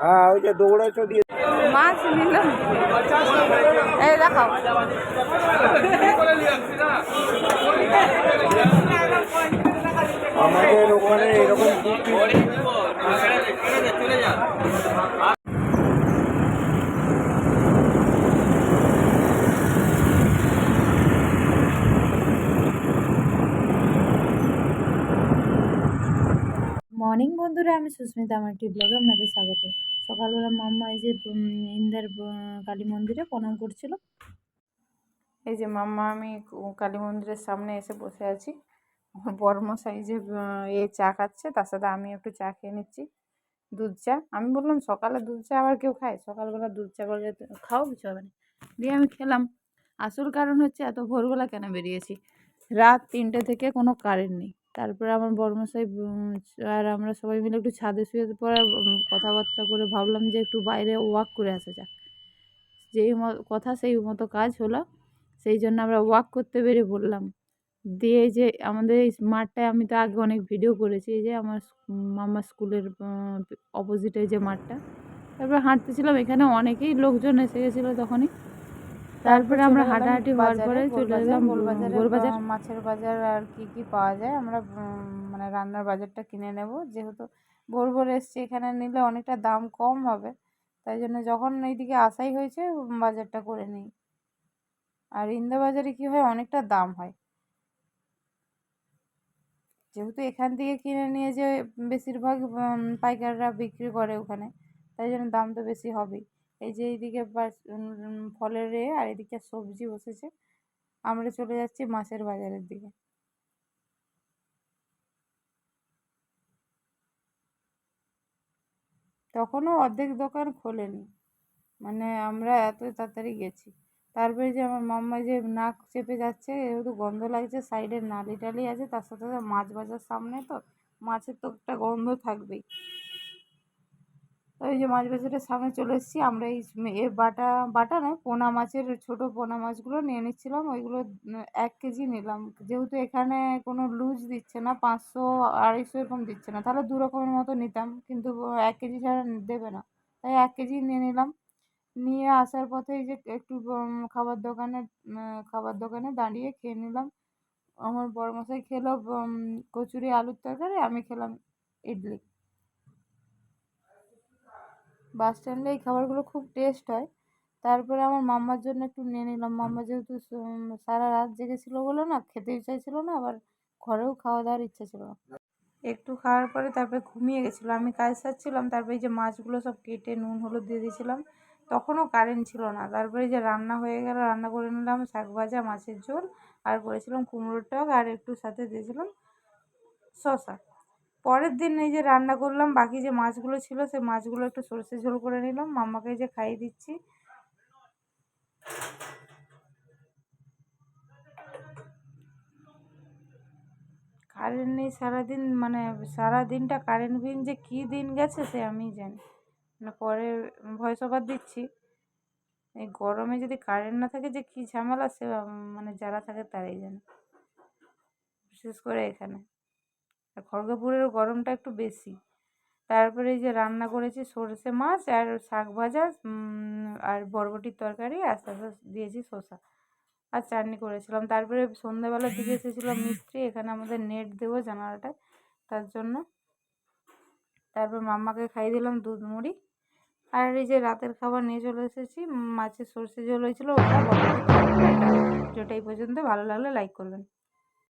হ্যাঁ ওই যে দৌড়াইছো দিয়ে। মাছ নিল। এই দেখাও। আমাদের ওখানে এরকম মর্নিং বন্ধুরা, আমি সুস্মিতা, আমার একটি ব্লগে আপনাদের স্বাগত। সকালবেলা মাম্মা এই যে ইন্দার কালী মন্দিরে প্রণাম করছিল। এই যে মাম্মা, আমি কালী মন্দিরের সামনে এসে বসে আছি। আমার বড়মশাই যে এ চা খাচ্ছে, তার সাথে আমি একটু চা খেয়ে নিচ্ছি, দুধ চা। আমি বললাম, সকালে দুধ চা আবার কেউ খায়? সকালবেলা দুধ চা বলে খাও কিছু হবে না। দিয়ে আমি খেলাম। আসল কারণ হচ্ছে, এত ভোরবেলা কেন বেরিয়েছি? রাত তিনটে থেকে কোনো কারেন্ট নেই। তারপরে আমার বড়মশাই আর আমরা সবাই মিলে একটু ছাদে শুয়ে পরে কথাবার্তা করে ভাবলাম যে একটু বাইরে ওয়াক করে আসা যাক। যেই কথা সেই মতো কাজ হলো, সেই জন্য আমরা ওয়াক করতে বেরিয়ে পড়লাম। দিয়ে যে আমাদের এই মাঠটায় আমি তো আগে অনেক ভিডিও করেছি যে আমার মামার স্কুলের অপোজিটে যে মাঠটা। তারপরে হাঁটতেছিলাম, এখানে অনেকেই লোকজন এসে গেছিল তখনই। তারপরে আমরা হাঁটাহাঁটি হওয়ার পরে চলে এলাম আহ, মাছের বাজার আর কি কি পাওয়া যায়? আমরা মানে রান্নার বাজারটা কিনে নেব। যেহেতু ভোর ভোর এসছি এখানে নিলে অনেকটা দাম কম হবে। তাই জন্য যখন এইদিকে আসাই হয়েছে বাজারটা করে নিই। আর ইন্দা বাজারে কি হয় অনেকটা দাম হয়। যেহেতু এখান থেকে কিনে নিয়ে যে বেশিরভাগ পাইকাররা বিক্রি করে ওখানে। তাই জন্য দাম তো বেশি হবেই। এই যে এইদিকে ফলের রে আর এদিকে সবজি বসেছে। আমরা চলে যাচ্ছি মাছের বাজারের দিকে। তখনও অর্ধেক দোকান খোলেনি। মানে আমরা এত তাড়াতাড়ি গেছি। তারপরে যে আমার মাম্মা যে নাক চেপে যাচ্ছে, যেহেতু গন্ধ লাগছে, সাইডে নালি টালি আছে, তার সাথে সাথে মাছ বাজার সামনে তো মাছের তো একটা গন্ধ থাকবেই। ওই যে মাছ বাজারের সামনে চলে এসেছি আমরা এই এ বাটা বাটা নয় পোনা মাছের ছোটো পোনা মাছগুলো নিয়ে নিচ্ছিলাম। ওইগুলো এক কেজি নিলাম। যেহেতু এখানে কোনো লুজ দিচ্ছে না পাঁচশো আড়াইশো এরকম দিচ্ছে না। তাহলে দু রকমের মতো নিতাম কিন্তু এক কেজি ছাড়া দেবে না। তাই এক কেজি নিয়ে নিলাম। নিয়ে আসার পথে এই যে একটু খাবার দোকানে খাবার দোকানে দাঁড়িয়ে খেয়ে নিলাম। আমার বড়মশাই খেলো উম, কচুরি আলুর তরকারি আমি খেলাম ইডলি। বাস স্ট্যান্ডে এই খাবারগুলো খুব টেস্ট হয়। তারপরে আমার মাম্মার জন্য একটু নিয়ে নিলাম। মাম্মা যেহেতু সারা রাত জেগেছিলো বলে না খেতে ইচ্ছা ছিল না, আবার ঘরেও খাওয়া দাওয়ার ইচ্ছা ছিল না। একটু খাওয়ার পরে তারপরে ঘুমিয়ে গেছিল। আমি কাজ সারছিলাম, তারপরে এই যে মাছগুলো সব কেটে নুন, হলুদ দিয়ে দিয়েছিলাম, তখনও কারেন্ট ছিল না। তারপরে যে রান্না হয়ে গেল, রান্না করে নিলাম শাক ভাজা, মাছের ঝোল, আর করেছিলাম কুমড়োর টক, আর একটু সাথে দিয়েছিলাম শসা। পরের দিন এই যে রান্না করলাম, বাকি যে মাছগুলো ছিল সে মাছগুলো একটু সরষে ঝোল করে নিলাম। মাম্মাকে যে খাইয়ে দিচ্ছি। কারেন্ট নেই সারাদিন মানে সারা দিনটা কারেন্ট বিন যে কী দিন গেছে সে আমিই জানি। মানে পরে ভয়েস ওভার দিচ্ছি। এই গরমে যদি কারেন্ট না থাকে যে কী ঝামেলা সে মানে যারা থাকে তারাই জানে। বিশেষ করে এখানে। আর খড়গপুরের গরমটা একটু বেশি। তারপরে এই যে রান্না করেছি সরষে মাছ আর শাক ভাজা আর বরবটির তরকারি, আর সাথে দিয়েছি শসা। আর চাটনি করেছিলাম। তারপরে সন্ধ্যাবেলার দিকে এসেছিল মিস্ত্রি, এখানে আমাদের নেট দেবো জানালাটায়, তার জন্য। তারপর মাম্মাকে খাইয়ে দিলাম দুধ মুড়ি। আর এই যে রাতের খাবার নিয়ে চলে এসেছি মাছের সর্ষে ঝোল হয়েছিল, ওটা পর্যন্ত। ভালো লাগলে লাইক করবেন।